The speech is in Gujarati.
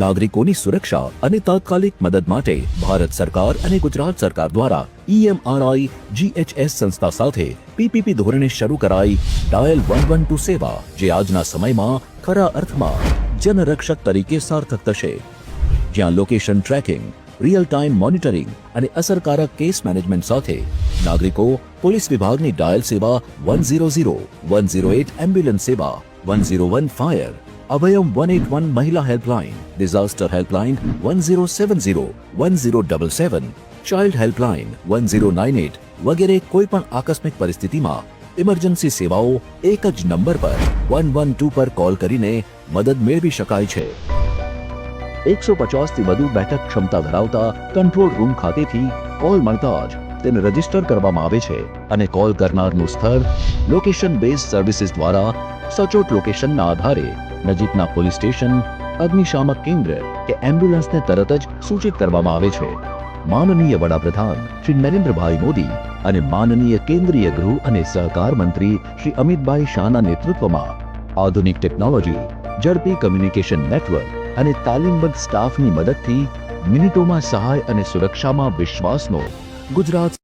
નાગરિકોની સુરક્ષા અને તાત્કાલિક મદદ માટે ભારત સરકાર અને ગુજરાત સરકાર દ્વારા ઈએમઆરઆઈ જીએચએસ સંસ્થા સાથે પીપીપી ધોરણે શરૂ કરાઈ ડાયલ વન વન ટુ સેવા, જે આજના સમયમાં ખરા અર્થમાં જનરક્ષક તરીકે સાર્થક થશે. જ્યાં location tracking real time monitoring અને અસરકારક કેસ મેનેજમેન્ટ સાથે નાગરિકો, પોલીસ વિભાગની ડાયલ સેવા one zero zero, one zero eight ambulance સેવા, one zero one fire Abhayam one eight one મહિલા helpline disaster helpline one zero seven zero one zero double seven child helpline one zero nine eight વગેરે કોઈ પણ આકસ્મિક પરિસ્થિતિમાં ઇમરજન્સી સેવાઓ એક જ નંબર પર વન વન ટુ પર કોલ કરીને મદદ મેળવી શકાય છે એકસો પચાસથી વધુ બેઠક ક્ષમતા ધરાવતા કંટ્રોલ રૂમ ખાતેથી કોલ મળતા જ તેને રજિસ્ટર કરવામાં આવે છે અને કોલ કરનારનું સ્થળ લોકેશન બેઝ સર્વિસીસ દ્વારા સચોટ લોકેશનના આધારે નજીકના પોલીસ સ્ટેશન, અગ્નિશામક કેન્દ્ર કે એમ્બ્યુલન્સને તરત જ સૂચિત કરવામાં આવે છે. માનનીય વડાપ્રધાન શ્રી નરેન્દ્રભાઈ મોદી અને માનનીય કેન્દ્રીય ગૃહ અને સહકાર મંત્રી શ્રી અમિતભાઈ શાહના નેતૃત્વમાં આધુનિક ટેકનોલોજી, ઝડપી કમ્યુનિકેશન નેટવર્ક અને તાલીમબદ્ધ સ્ટાફની મદદથી મિનિટોમાં સહાય અને સુરક્ષામાં વિશ્વાસનો ગુજરાત